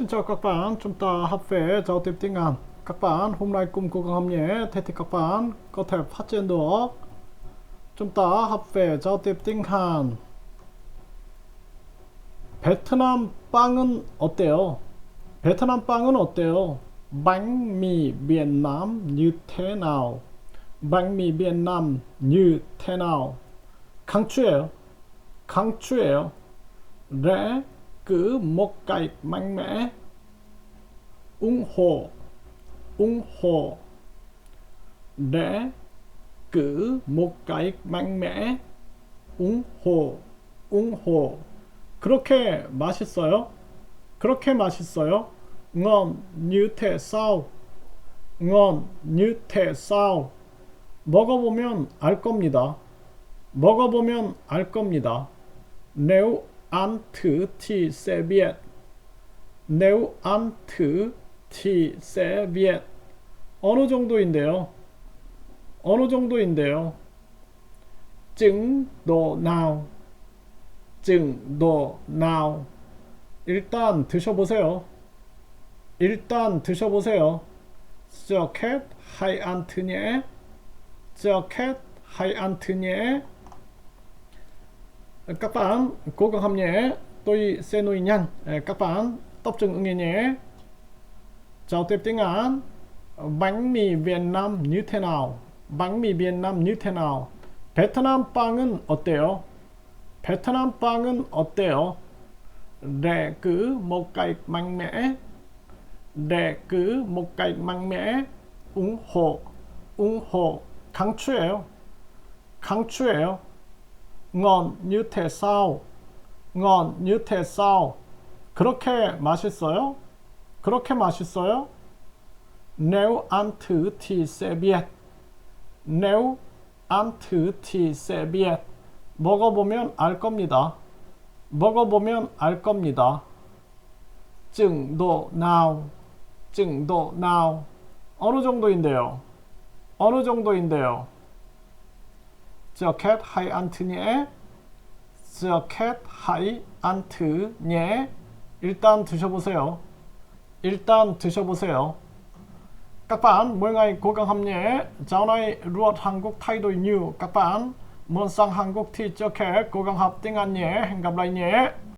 Xin chào các bạn, chúng ta học về giao tiếp tiếng Anh. Các bạn, hôm nay cùng cố gắng học nhé, thế thì các bạn có thể phát triển được. Chúng ta học về giao tiếp tiếng Hàn. 베트남 빵은 어때요? 베트남 빵은 어때요? bánh mì Việt Nam như thế nào? bánh mì Việt Nam như thế nào? 강추예요. 강추예요. rẽ cứ một cách mạnh mẽ ủng hộ ủng hộ để cứ một cách mạnh mẽ ủng hộ ủng hộ 그렇게 맛있어요? 그렇게 맛있어요? ngon như thế sao? ngon như thế sao? 먹어보면 알 겁니다. 먹어보면 알 겁니다. nếu ăn thử thì sẽ biết. 어느 정도인데요? 어느 정도인데요? 정도 nào? 정도 nào? 일단 드셔보세요. 일단 드셔보세요. Hay ăn thử nhé. Các bạn cố gắng học nhé. Tôi sẽ nói nhanh. Các bạn tập trung nghe nhé. Giao tiếp tiếng Anh. Bánh mì Việt Nam như thế nào? bánh mì Việt Nam như thế nào? 베트남 빵은 어때요? 베트남 빵은 어때요? Để cứ một cách mạnh mẽ. Để cứ một cách mạnh mẽ. ủng hộ. ủng hộ. 강추예요. 강추예요. ngon như thế sao? ngon như thế sao? 그렇게 맛있어요? 그렇게 맛있어요? nếu ăn thử thì sẽ biết. nếu ăn thử thì sẽ biết. 먹어보면 알 겁니다. 먹어보면 알 겁니다. 정도 nào? 정도 nào? 어느 정도인데요? 어느 정도인데요? Cho két hay ăn thử nhé. 일단 드셔보세요. 일단 드셔보세요. Sang Hàn Quốc thì cho khẽ cố gắng học tiếng Anh nhé. Hẹn gặp lại nhé.